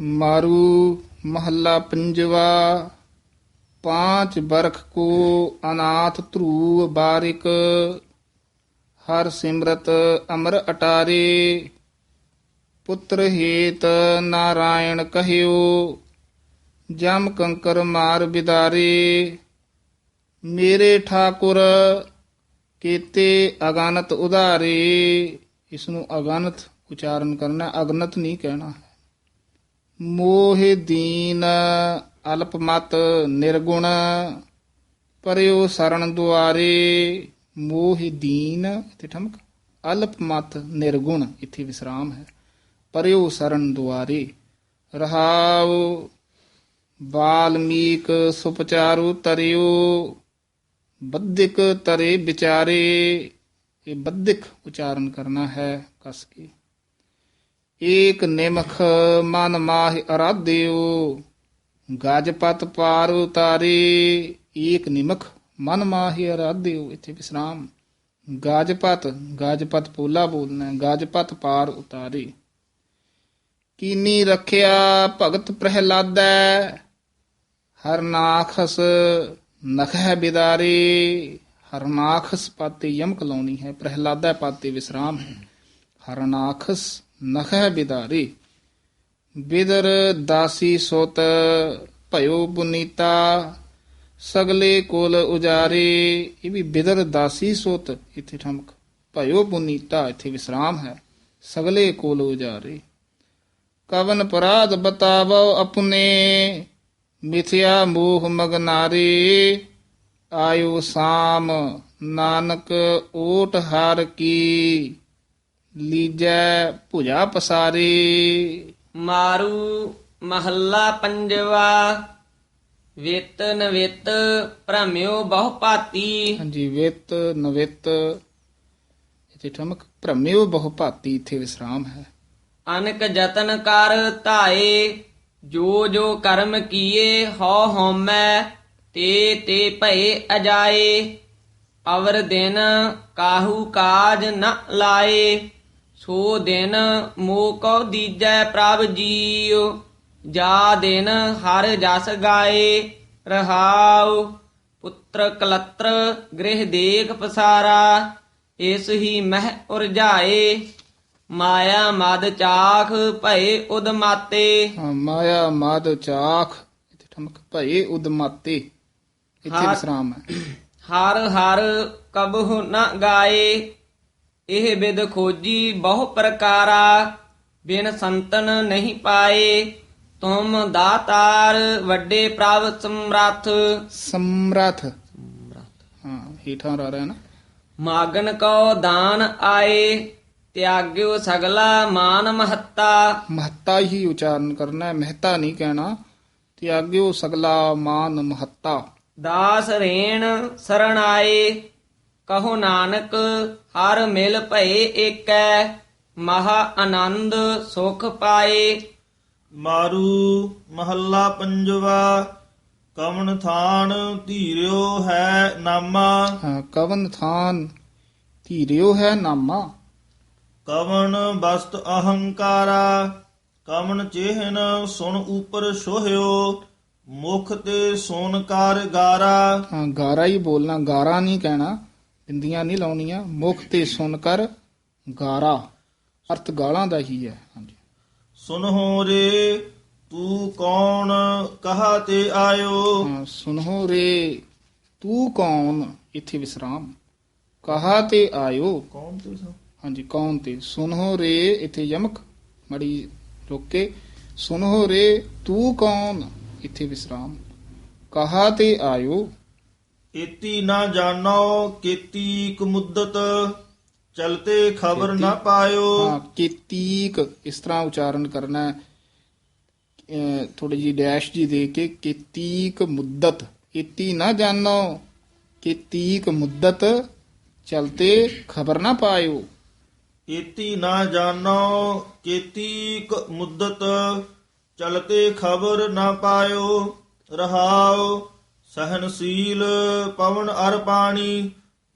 ਮਾਰੂ ਮਹੱਲਾ ਪੰਜਵਾ, ਪਾਂਚ ਬਰਖ ਕੋ ਅਨਾਥ ਧਰੂ ਬਾਰਿਕ, ਹਰ ਸਿਮਰਤ ਅਮਰ ਅਟਾਰੇ, ਪੁੱਤਰ ਹੇਤ ਨਾਰਾਇਣ ਕਹਿਓ, ਜਮ ਕੰਕਰ ਮਾਰ ਬਿਦਾਰੇ, ਮੇਰੇ ਠਾਕੁਰ ਕੀਤੇ ਅਗਨਤ ਉਧਾਰੇ। ਇਸ ਨੂੰ ਅਗਨਤ ਉਚਾਰਨ ਕਰਨਾ, ਅਗਨਤ ਨਹੀਂ ਕਹਿਣਾ। ਮੋਹ ਦੀਨ ਅਲਪਮਤ ਨਿਰਗੁਣ ਪਰਿਓ ਸਰਣ ਦੁਆਰੇ ਮੋਹ ਦੀਨ, ਇੱਥੇ ਠਮਕ ਅਲਪਮਤ ਨਿਰਗੁਣ, ਇੱਥੇ ਵਿਸਰਾਮ ਹੈ। ਪਰਿਓ ਸਰਣ ਦੁਆਰੇ ਰਹਾਉ, ਵਾਲਮੀਕ ਸੁਪਚਾਰੂ ਤਰਿਓ ਬੱਧਿਕ ਤਰੇ ਵਿਚਾਰੇ, ਇਹ ਬੱਧਿਕ ਉਚਾਰਨ ਕਰਨਾ ਹੈ ਕਸ ਕੇ। ਏਕ ਨਿਮਖ ਮਨ ਮਾਹਿ ਅਰਾਧਿਓ ਗਾਜਪਤ ਪਾਰ ਉਤਾਰੇ, ਏਕ ਨਿਮਖ ਮਨ ਮਾਹਿ ਅਰਾਧਿਓ ਇੱਥੇ ਵਿਸਰਾਮ। ਗਾਜਪਤ ਗਾਜਪਤ ਪੋਲਾ ਬੋਲਣਾ ਗਾਜਪਤ ਪਾਰ ਉਤਾਰੇ। ਕੀਨੀ ਰੱਖਿਆ ਭਗਤ ਪ੍ਰਹਿਲਾਦੈ ਹਰਨਾਖਸ ਨਖਹਿ ਬਿਦਾਰੇ। ਹਰਨਾਖਸ ਪਾਤੇ ਯਮਕ ਲਾਉਣੀ ਹੈ, ਪ੍ਰਹਿਲਾਦਾ ਪਾਤੇ ਵਿਸਰਾਮ ਹੈ। ਹਰਨਾਖਸ ਨਖਹਿ ਬਿਦਾਰੇ। ਬਿਦਰ ਦਾਸੀ ਸੁਤ ਭਇਓ ਪੁਨੀਤਾ ਸਗਲੇ ਕੋਲ ਉਜਾਰੇ। ਇਹ ਵੀ ਬਿਦਰ ਦਾਸੀ ਸੁਤ, ਇੱਥੇ ਠਮਕ। ਭਇਓ ਪੁਨੀਤਾ ਇੱਥੇ ਵਿਸਰਾਮ ਹੈ, ਸਗਲੇ ਕੋਲ ਉਜਾਰੇ। ਕਵਨ ਪਰਾਧ ਬਤਾਵੋ ਆਪਣੇ, ਮਿਥਿਆ ਮੋਹ ਮਗਨਾਰੇ ਆਇਓ ਸਾਮ, ਨਾਨਕ ਓਟ ਹਰ ਕੀ। ਲੀਜੈ ਭੁਜਾ ਪਸਾਰੇ। ਮਾਰੂ ਮਹੱਲਾ ਪੰਜਵਾ। ਵਿਤ ਨਵਿਤ ਭ੍ਰਮਿਓ ਬਹੁ ਪਾਤੀ ਹਾਂਜੀ ਵਿਤ ਨਵਿਤ। ਇਥੇ ਠਮਕ ਭ੍ਰਮਿਓ ਬਹੁ ਭਾਤੀ ਇਥੇ ਵਿਸਰਾਮ ਹੈ। ਅਨਕ ਜਤਨ ਕਰ ਧਾਏ ਜੋ ਜੋ ਕਰਮ ਕੀਏ ਹਉ ਹਉਮੈ ਤੇ ਤੇ ਭਏ ਅਜਾਏ। ਅਵਰ ਦਿਨ ਕਾਹੂ ਕਾਜ ਨ ਲਾਏ। ਸੋ ਦਿਨ ਮੋ ਕਉ ਦੀਜੈ ਪ੍ਰਭ ਜੀਉ ਜਾ ਦਿਨ ਹਰ ਜਸ ਗਾਏ ਰਹਾਉ ਪੁੱਤਰ ਕਲਤਰ ਗ੍ਰਹਿ ਦੇਖ ਪਸਾਰਾ ਇਸ ਹੀ ਮਹਿ ਉਰਜਾਏ ਮਾਇਆ ਮਦ ਚਾਖ ਭਏ ਉਦਮਾਤੇ ਹਾਂ, ਮਾਇਆ ਮਾਦ ਚਾਖ ਇਥੇ ਠਮਕ ਭਏ ਉਦਮਾਤੇ ਇਥੇ ਹਾਂ। ਵਿਸਰਾਮ ਹੈ ਹਰ ਹਰ ਕਬਹੁ ਨ ਗਾਏ ਇਹ ਬਿਦ ਖੋਜੀ ਬਹੁ ਪ੍ਰਕਾਰਾ ਬਿਨ ਸੰਤਨ ਨਹੀਂ ਪਾਏ। ਤੁਮ ਦਾਤਾਰ ਵੱਡੇ ਪ੍ਰਭ ਸਮਰੱਥ। ਸਮਰਥ। ਹਾਂ ਹੀਠਾਂ ਰਾ ਰਿਹਾ ਨਾ। ਮਾਗਨ ਕੋ ਦਾਨ ਆਏ ਤਿਆਗਿਓ ਸਗਲਾ ਮਾਨ ਮਹੱਤਾ। ਮਹੱਤਾ ਹੀ ਉਚਾਰਨ ਕਰਨਾ ਹੈ ਮਹਿਤਾ ਨਹੀਂ ਕਹਿਣਾ। ਤਿਆਗਿਓ ਸਗਲਾ ਮਾਨ ਮਹੱਤਾ। ਦਾਸ ਰੇਣ ਸਰਣ ਆਏ। ਕਹੋ ਨਾਨਕ ਹਰ ਮਿਲ ਭਏ ਏਕੈ ਮਹਾ ਆਨੰਦ ਸੁਖ ਪਾਏ। ਮਾਰੂ ਮਹੱਲਾ ਪੰਜਵਾ ਕਵਨ ਥਾਨ ਧੀਰਿਓ ਹੈ ਨਾਮਾ। ਹਾਂ, ਕਵਨ ਥਾਨ ਧੀਰਿਓ ਹੈ ਨਾਮਾ। ਕਵਨ ਬਸਤ ਅਹੰਕਾਰਾ ਕਵਨ ਚਿਹਨ ਸੁਣ ਉਪਰ ਸੋਹਿਓ ਮੁਖ ਤੇ ਸੋਨਕਾਰ ਗਾਰਾ। ਹਾਂ, ਗਾਰਾ ਹੀ ਬੋਲਣਾ ਗਾਰਾ ਨਹੀਂ ਕਹਿਣਾ। ਬਿੰਦੀਆਂ ਨਹੀਂ ਲਾਉਣੀਆਂ ਮੁਖ ਤੇ ਸੁਣ ਕਰ ਗਾਰਾ। ਅਰਥ ਗਾਲਾਂ ਦਾ ਹੀ ਹੈ ਹਾਂਜੀ। ਸੁਨਹੁ ਰੇ ਤੂੰ ਕੌਣ ਕਹਾ ਤੇ ਆਇਓ। ਹਾਂ, ਸੁਨਹੁ ਰੇ ਤੂੰ ਕੌਣ? ਇੱਥੇ ਵਿਸਰਾਮ। ਕਹਾ ਤੇ ਆਇਓ। ਕੌਣ ਤੂੰ ਹਾਂਜੀ ਕੌਣ ਤੇ? ਸੁਨਹੁ ਰੇ ਇੱਥੇ ਯਮਕ ਮੜੀ ਰੁਕ। ਕੇ ਸੁਨਹੁ ਰੇ ਤੂੰ ਕੌਣ? ਇੱਥੇ ਵਿਸਰਾਮ। ਕਹਾ ਤੇ ਆਇਓ। ਇਤੀ ਨਾ ਜਾਣੋ ਕੀਤੀ ਕੁ ਮੁੱਦਤ ਚਲਤੇ ਖਬਰ ਨਾ ਪਾਇਓ। ਹਾਂ ਕੀਤੀਕ ਇਸ ਤਰ੍ਹਾਂ ਉਚਾਰਨ ਕਰਨਾ ਹੈ। ਥੋੜੀ ਜੀ ਡੈਸ਼ ਜੀ ਦੇ ਕੇ ਕੀਤੀਕ ਮੁੱਦਤ। ਇਤੀ ਨਾ ਜਾਣੋ ਕੀਤੀਕ ਮੁੱਦਤ ਚਲਤੇ ਖਬਰ ਨਾ ਪਾਇਓ। ਇਤੀ ਨਾ ਜਾਣੋ ਕੀਤੀ ਕੁ ਮੁੱਦਤ ਚਲਤੇ ਖਬਰ ਨਾ ਪਾਇਓ। ਰਹਾਉ ਸਹਨਸ਼ੀਲ ਪਵਨ ਅਰ ਪਾਣੀ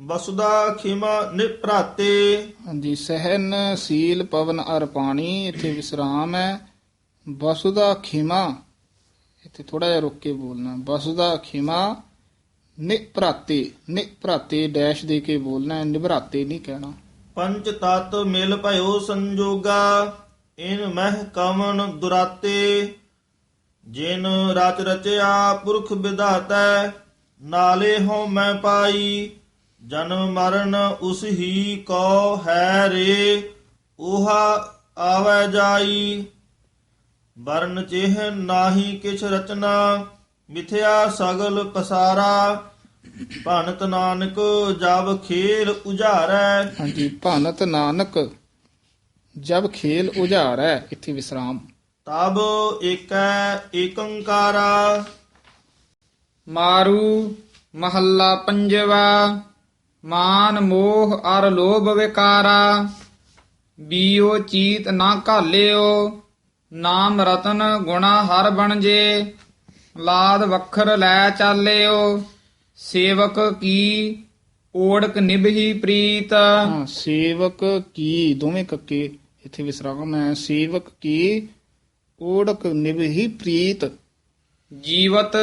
ਬਸੁਦਾ ਖਿਮਾ ਨਿਪਰਾਤੇ। ਹਾਂਜੀ ਸਹਿਨ ਸੀਲ ਪਵਨ ਅਰ ਪਾਣੀ ਇੱਥੇ ਵਿਸਰਾਮ ਹੈ। ਵਸੁਦਾ ਖਿਮਾ ਇੱਥੇ ਥੋੜਾ ਜਿਹਾ ਰੁੱਕ ਕੇ ਬੋਲਣਾ। ਵਸੁਦਾ ਖਿਮਾ ਨਿਭਰਾਤੇ ਨਿਭਰਾਤੇ ਡੈਸ਼ ਦੇ ਕੇ ਬੋਲਣਾ ਹੈ, ਨਿਭਰਾਤੇ ਨਹੀਂ ਕਹਿਣਾ। ਪੰਚ ਤਤ ਮਿਲ ਭਇਓ ਸੰਜੋਗਾ ਇਨ ਮਹਿ ਕਮਨ ਦੁਰਾਤੇ। ਜਿਨ ਰਚ ਰਚਿਆ ਪੁਰਖ ਵਿਧਾਤੈ, ਨਾਲੇ ਹਉ ਮੈਂ ਪਾਈ। ਜਨਮ ਮਰਨ ਉਸ ਹੀ ਕੋ ਹੈ ਰੇ ਉਹਾ ਆਵੈ ਜਾਈ। ਵਰਨ ਚਿਹ ਨਾਹੀ ਕਿਛ ਰਚਨਾ, ਮਿਥਿਆ ਸਗਲ ਪਸਾਰਾ। ਭਨਤ ਨਾਨਕ ਜਬ ਖੇਲ ਉਝਾਰੈ ਹਾਂਜੀ ਭਾਨਤ ਨਾਨਕ ਜਬ ਖੇਲ ਉਝਾਰੈ ਇੱਥੇ ਵਿਸਰਾਮ। ਤਬ ਏਕੈ ਏਕੰਕਾਰਾ। ਮਾਰੂ ਮਹੱਲਾ ਪੰਜਵਾ ਮਾਨ ਮੋਹ ਅਰ ਲੋਭ ਵਿਕਾਰਾ। ਬੀਓ ਚੀਤ ਨਾ ਘਾਲਿਓ ਨਾਮ ਰਤਨ ਗੁਣਾ ਹਰ ਬਣ ਜੇ। ਲਾਦ ਵਖਰ ਲੈ ਚਾਲਿਓ ਸੇਵਕ ਕੀ ਓੜਕ ਨਿਭਹੀ ਪ੍ਰੀਤ। ਸੇਵਕ ਕੀ ਦੋਵੇਂ ਕੱਕੇ ਇੱਥੇ ਵਿਸਰਾਮ ਹੈ। ਸੇਵਕ ਕੀ ਓੜਕ ਨਿਭਹੀ ਪ੍ਰੀਤ। ਜੀਵਤ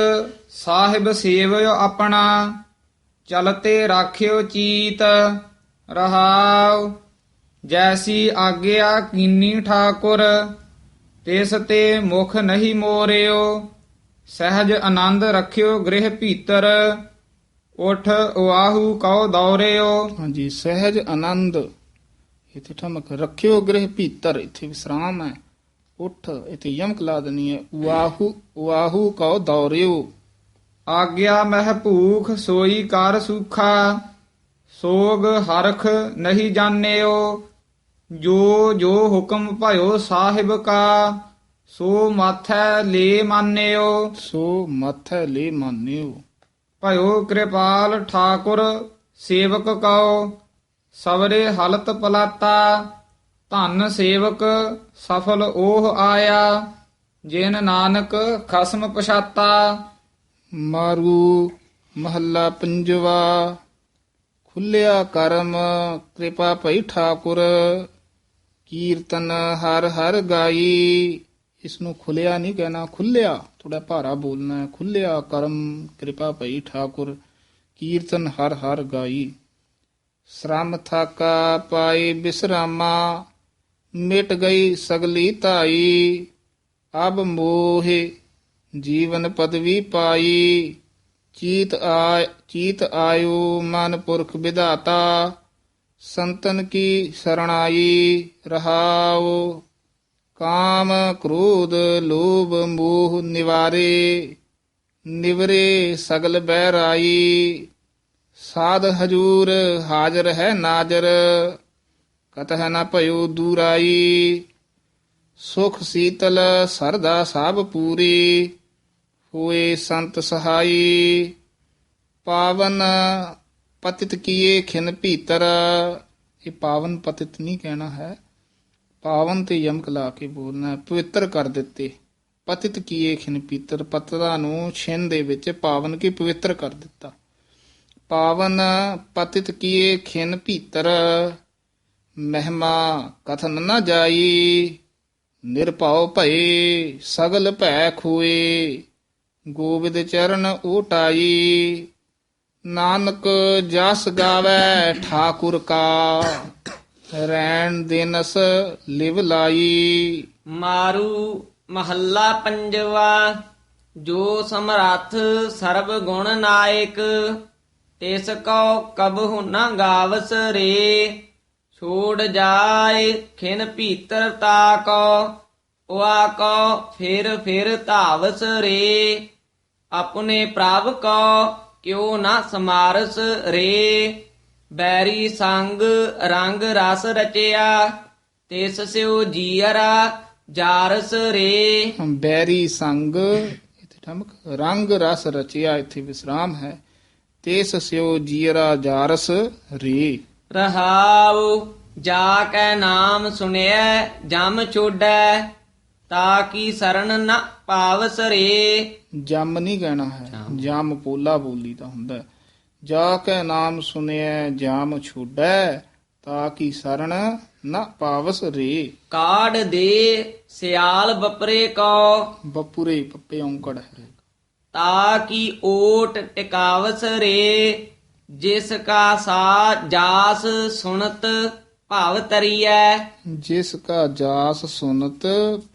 ਸਾਹਿਬ ਸੇਵਿਓ ਆਪਣਾ ਚਲਤੇ ਰਾਖਿਓ ਚੀਤ ਰਹਾਉ। ਜੈਸੀ ਆਗਿਆ ਕੀਨੀ ਠਾਕੁਰ ਤਿਸ ਤੇ ਮੁਖ ਨਹੀਂ ਮੋਰਿਓ। ਸਹਿਜ ਆਨੰਦ ਰਖਿਓ ਗ੍ਰਹਿ ਭੀਤਰ ਉਠ ਉਆਹੂ ਕਉ ਦੌਰਿਓ। ਹਾਂਜੀ ਸਹਿਜ ਆਨੰਦ। ਇੱਥੇ ਠਮਕ ਰੱਖਿਓ ਗ੍ਰਹਿ ਭੀਤਰ ਇੱਥੇ ਵਿਸਰਾਮ ਹੈ। ਉਠ ਇੱਥੇ ਯਮਕ ਲਾ ਦੇਣੀ ਹੈ। ਵਾਹੂ ਵਾਹੂ ਕਉ ਦੌਰਿਓ। ਆਗਿਆ ਮਹਿ ਭੂਖ ਸੋਈ ਕਰ ਸੁਖਾ। ਸੋਗ ਹਰਖ ਨਹੀਂ ਜਾਣਿਓ। ਜੋ ਜੋ ਹੁਕਮ ਭਇਓ ਸਾਹਿਬ ਕਾ ਸੋ ਮਾਥੈ ਲੇ ਮਾਨਿਓ। ਸੋ ਮਥੈ ਲੈ ਮਾਨਿਓ। ਭਇਓ ਕਿਰਪਾਲ ਠਾਕੁਰ ਸੇਵਕ ਕਉ। ਸਵਰੇ ਹਲਤ ਪਲਾਤਾ। ਧਨ ਸੇਵਕ ਸਫਲ ਉਹ ਆਇਆ, ਜਿਨ ਨਾਨਕ ਖਸਮ ਪਛਾਤਾ, ਮਾਰੂ ਮਹੱਲਾ ਪੰਜਵਾ। ਖੁੱਲਿਆ ਕਰਮ, ਕਿਰਪਾ ਭਈ ਠਾਕੁਰ, ਕੀਰਤਨ ਹਰ ਹਰ ਗਾਈ। ਇਸ ਨੂੰ ਖੁੱਲਿਆ ਨਹੀਂ ਕਹਿਣਾ, ਖੁੱਲਿਆ ਥੋੜਾ ਭਾਰਾ ਬੋਲਣਾ ਹੈ, ਖੁੱਲਿਆ ਕਰਮ, ਕਿਰਪਾ ਭਈ ਠਾਕੁਰ, ਕੀਰਤਨ ਹਰ ਹਰ ਗਾਈ। ਸ਼ਰਮ ਥਾਕਾ ਪਾਈ ਬਿਸਰਾਮਾ ਮਿਟ ਗਈ ਸਗਲੀ ਧਾਈ, ਅਬ ਮੋਹਿ ਜੀਵਨ ਪਦਵੀ ਪਾਈ। ਚੀਤ ਆ ਚੀਤ ਆਇਓ ਮਨ ਪੁਰਖ ਵਿਧਾਤਾ, ਸੰਤਨ ਕੀ ਸਰਣਾਈ ਰਹਾਉ। ਕਾਮ ਕ੍ਰੋਧ ਲੋਭ ਮੋਹ ਨਿਵਾਰੇ, ਨਿਵਰੇ ਸਗਲ ਬਹਿਰਾਈ। ਸਾਧ ਹਜੂਰ ਹਾਜ਼ਰ ਹੈ ਨਾਜ਼ਰ। ਕਤਹ ਨ ਭਇਓ ਦੂਰਾਈ, ਸੁਖ ਸੀਤਲ ਸਰਦਾ ਸਭ ਪੂਰੀ, ਹੋਏ ਸੰਤ ਸਹਾਈ, ਪਾਵਨ ਪਤਿਤ ਕੀਏ ਖਿਨ ਭੀਤਰ। ਇਹ ਪਾਵਨ ਪਤਿਤ ਨਹੀਂ ਕਹਿਣਾ ਹੈ। ਪਾਵਨ ਤੇ ਯਮਕ ਲਾ ਕੇ ਬੋਲਣਾ ਪਵਿੱਤਰ ਕਰ ਦਿੱਤੇ। ਪਤਿਤ ਕੀਏ ਖਿਨ ਭੀਤਰ ਪਤਦਾ ਨੂੰ ਛਿਨ ਦੇ ਵਿੱਚ ਪਾਵਨ ਕੀ ਪਵਿੱਤਰ ਕਰ ਦਿੱਤਾ। ਪਾਵਨ ਪਤਿਤ ਕੀਏ ਖਿਨ ਭੀਤਰ ਮਹਿਮਾ ਕਥਨ ਨਾ ਜਾਈ, ਨਿਰਭਉ ਭਏ ਸਗਲ ਭੈ ਖੋਏ, ਗੋਬਿੰਦ ਚਰਨ ਓਟਾਈ ਨਾਨਕ ਜਸ ਗਾਵੇ ਠਾਕੁਰ ਕਾ, ਰੈਣ ਦਿਨਸ ਲਿਵ ਲਾਈ। ਮਾਰੂ ਮਹੱਲਾ ਪੰਜਵਾ, ਜੋ ਸਮਰੱਥ ਸਰਬ ਗੁਣ ਨਾਇਕ, ਤਿਸ ਕੋ ਕਬਹੁ ਨਾ ਗਾਵਸ ਰੇ। ਛੋੜ ਜਾਏ, ਖਿਨ ਭੀਤਰ ਤਾਕੋ ਉਆ ਕੋ ਫਿਰ ਫਿਰ ਧਾਵਸ ਰੇ। ਆਪਣੇ ਪ੍ਰਭ ਕੋ ਕਿਉ ਨਾ ਸਮਾਰਸ ਰੇ। ਬੈਰੀ ਸੰਗ ਰੰਗ ਰਸ ਰਚਿਆ, ਤਿਸ ਸਿਉ ਜੀਅਰਾ ਜਾਰਸ ਰੇ। ਬੈਰੀ ਸੰਗ, ਇਥੇ ਠਮਕ, ਰੰਗ ਰਸ ਰਚਿਆ, ਇਥੇ ਵਿਸਰਾਮ ਹੈ। ਤੇਸ ਸਿਉ ਜੀਰਾ ਜਾਰਸ ਰੇ। ਰਹਾਉ ਜਾ ਕੈ ਨਾਮ ਸੁਣਿਐ ਜਮ ਛੋਡੈ ਤਾ ਕੀ ਸਰਣ ਨ ਪਾਵਸ ਰੇ ਜਮ ਨਹੀਂ ਕਹਿਣਾ ਹੈ ਜਮ। ਪੋਲਾ ਬੋਲੀ ਦਾ ਹੁੰਦਾ। ਜਾ ਕੇ ਨਾਮ ਸੁਨਿਐ ਜਾਮ ਛੁਡੈ ਤਾ ਕੀ ਸਰਣ ਨ ਪਾਵਸ ਰੇ ਕਾੜ ਦੇ ਸਿਆਲ ਬਪਰੇ ਕੋ ਬਪੁਰੇ ਪੱਪੇ ਔਂਕੜ ਹੈ। ਤਾ ਕੀ ਓਟ ਟਿਕਾਵਸ ਰੇ ਜਿਸ ਕਾ ਸਾ ਜਾਸ ਸੁਨਤ ਭਾਵ ਤਰੀਐ। ਜਿਸ ਕਾ ਜਾਸ ਸੁਨਤ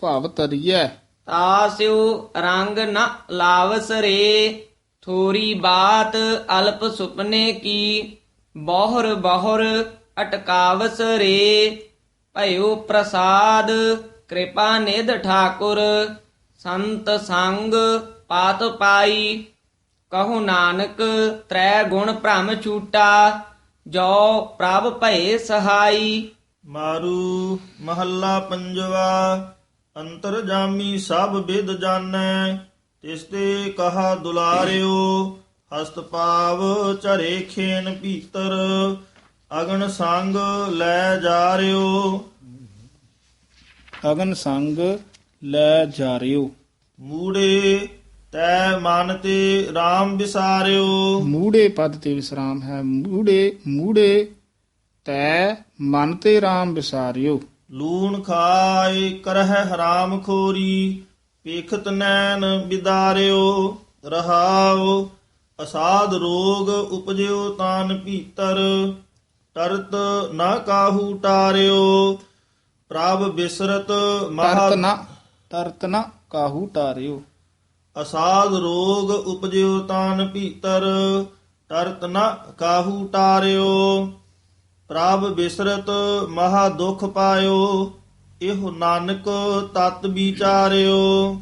ਭਵ ਤਰੀਐ। ਤਾਸਿਉ ਰੰਗ ਨ ਲਾਵਸ ਰੇ ਥੋਰੀ ਬਾਤ ਅਲਪ ਸੁਪਨੇ ਕੀ ਬਹੁਰ ਬਹੁਰ ਅਟਕਾਵਸ ਰੇ। ਭਇਓ ਪ੍ਰਸਾਦ ਕਿਰਪਾ ਨਿਧ ਠਾਕੁਰ ਸੰਤ ਸੰਗ ਪਾਤ ਪਾਈ। ਕਹੋ ਨਾਨਕ ਤ੍ਰੈ ਗੁਣ ਭ੍ਰਮ ਛੂਟਾ ਜੋ ਪ੍ਰਭ ਭਏ ਸਹਾਈ। ਮਾਰੂ ਮਹੱਲਾ ਪੰਜਵਾ ਅੰਤਰ ਜਾਮੀ ਸਭ ਵਿਦ ਜਾਣੈ ਤਿਸ ਤੇ ਕਹਾ ਦੁਲਾਰਿਓ ਹਸਤ ਪਾਵ ਚਰੇ ਖੇਨ ਭੀਤਰ ਅਗਨ ਸੰਗ ਲੈ ਜਾਰਿਓ। ਅਗਨ ਸੰਗ ਲੈ ਜਾਰਿਓ। ਮੂੜੇ ਤੈ ਮਨ ਤੇ RAM ਵਿਸਾਰਿਓ। ਮੂੜੇ ਪਦ ਤੇ ਵਿਸਰਾਮ ਹੈ। ਮੂੜੇ ਮੂੜੇ ਤੈ ਮਨ ਤੇ RAM ਵਿਸਾਰਿਓ। ਲੂਣ ਖਾਏ ਕਰਹਿ ਹਰਾਮ ਖੋਰੀ ਪੇਖਤ ਨੈਣ ਬਿਦਾਰਿਓ ਰਹਾਉ ਅਸਾਧ ਰੋਗ ਉਪਜਿਓ ਤਾਨ ਭੀਤਰ ਤਰਤ ਨਾ ਕਾਹੂ ਟਾਰਿਓ। ਪ੍ਰਭ ਬਿਸਰਤ ਮਹਾ ਤਰਤ ਨਾ ਤਰਤ ਨਾ ਕਾਹੂ ਟਾਰਿਓ। ਅਸਾਧ ਰੋਗ ਉਪਜਿਓ ਤਾਨ ਭੀਤਰ, ਤਰਤ ਨਾ ਕਾਹੂ ਟਾਰਿਓ। ਪ੍ਰਭ ਬਿਸਰਤ ਮਹਾ ਦੁਖ ਪਾਇਓ, ਇਹੋ ਨਾਨਕ ਤਤ ਵਿਚਾਰਿਓ।